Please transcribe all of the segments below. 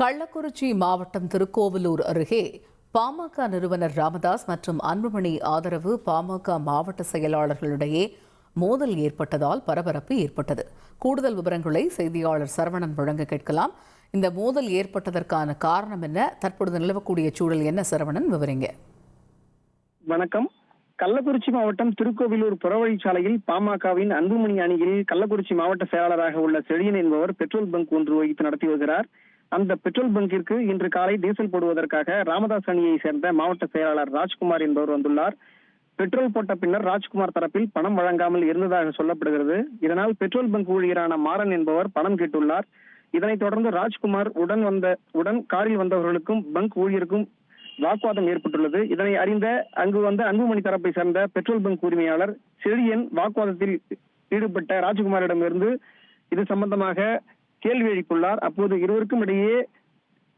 கள்ளக்குறிச்சி மாவட்டம் திருக்கோவிலூர் அருகே பாமக நிறுவனர் ராமதாஸ் மற்றும் அன்புமணி ஆதரவு பாமக மாவட்ட செயலாளர்களிடையே மோதல் ஏற்பட்டதால் பரபரப்பு ஏற்பட்டது. கூடுதல் விவரங்களை செய்தியாளர் சரவணன் வழங்க கேட்கலாம். இந்த மோதல் ஏற்பட்டதற்கான காரணம் என்ன? தற்பொழுது நிலவக்கூடிய சூழல் என்ன? சரவணன் விவரிங்க. வணக்கம். கள்ளக்குறிச்சி மாவட்டம் திருக்கோவிலூர் புறவழிச்சாலையில் பாமகவின் அன்புமணி அணியில் கள்ளக்குறிச்சி மாவட்ட செயலாளராக உள்ள செழியன் என்பவர் பெட்ரோல் பங்க் ஒன்று வைத்து நடத்தி வருகிறார். அந்த பெட்ரோல் பங்கிற்கு இன்று காலை டீசல் போடுவதற்காக ராமதாஸ் அணியை சேர்ந்த மாவட்ட செயலாளர் ராஜ்குமார் என்பவர் வந்துள்ளார். பெட்ரோல் போட்ட பின்னர் ராஜ்குமார் தரப்பில் பணம் வழங்காமல் இருந்ததாக சொல்லப்படுகிறது. இதனால் பெட்ரோல் பங்க் ஊழியரான மாறன் என்பவர் பணம் கேட்டுள்ளார். இதனைத் தொடர்ந்து ராஜ்குமார் உடன் வந்த உடன் காரில் வந்தவர்களுக்கும் பங்க் ஊழியருக்கும் வாக்குவாதம் ஏற்பட்டுள்ளது. இதனை அறிந்த அங்கு வந்த அன்புமணி தரப்பை சேர்ந்த பெட்ரோல் பங்க் உரிமையாளர் செழியன் வாக்குவாதத்தில் ஈடுபட்ட ராஜ்குமாரிடமிருந்து இது சம்பந்தமாக கேள்வி எழுப்பியுள்ளார். அப்போது இருவருக்கும் இடையே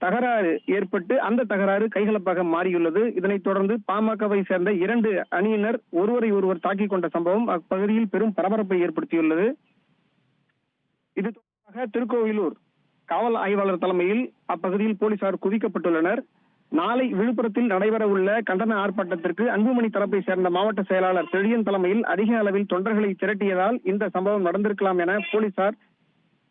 தகராறு ஏற்பட்டு அந்த தகராறு கைகலப்பாக மாறியுள்ளது. இதனைத் தொடர்ந்து பாமகவை சேர்ந்த இரண்டு அணியினர் ஒருவரை ஒருவர் தாக்கிக் கொண்ட சம்பவம் அப்பகுதியில் பெரும் பரபரப்பை ஏற்படுத்தியுள்ளது. இது தொடர்பாக திருக்கோவிலூர் காவல் ஆய்வாளர் தலைமையில் அப்பகுதியில் போலீசார் குவிக்கப்பட்டுள்ளனர். நாளை விழுப்புரத்தில் நடைபெற உள்ள கண்டன ஆர்ப்பாட்டத்திற்கு அன்புமணி தரப்பை சேர்ந்த மாவட்ட செயலாளர் செழியன் தலைமையில் அதிக அளவில் தொண்டர்களை திரட்டியதால் இந்த சம்பவம் நடந்திருக்கலாம் என போலீசார்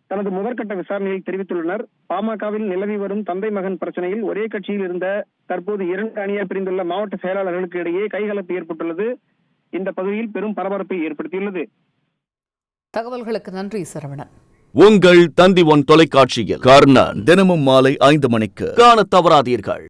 தனது முதற்கட்ட விசாரணையில் தெரிவித்துள்ளனர். பாமகவில் நிலவி வரும் தந்தை மகன் பிரச்சனையில் ஒரே கட்சியில் இருந்த தற்போது இரண்டு அணியாக பிரிந்துள்ள மாவட்ட செயலாளர்களுக்கு இடையே கைகலப்பு ஏற்பட்டுள்ளது. இந்த பகுதியில் பெரும் பரபரப்பை ஏற்படுத்தியுள்ளது. தகவல்களுக்கு நன்றி சரவணன். உங்கள் தந்தி ஒன் தொலைக்காட்சியில் கர்ணன். தினமும் மாலை ஐந்து மணிக்கு. காணத் தவறாதீர்கள்.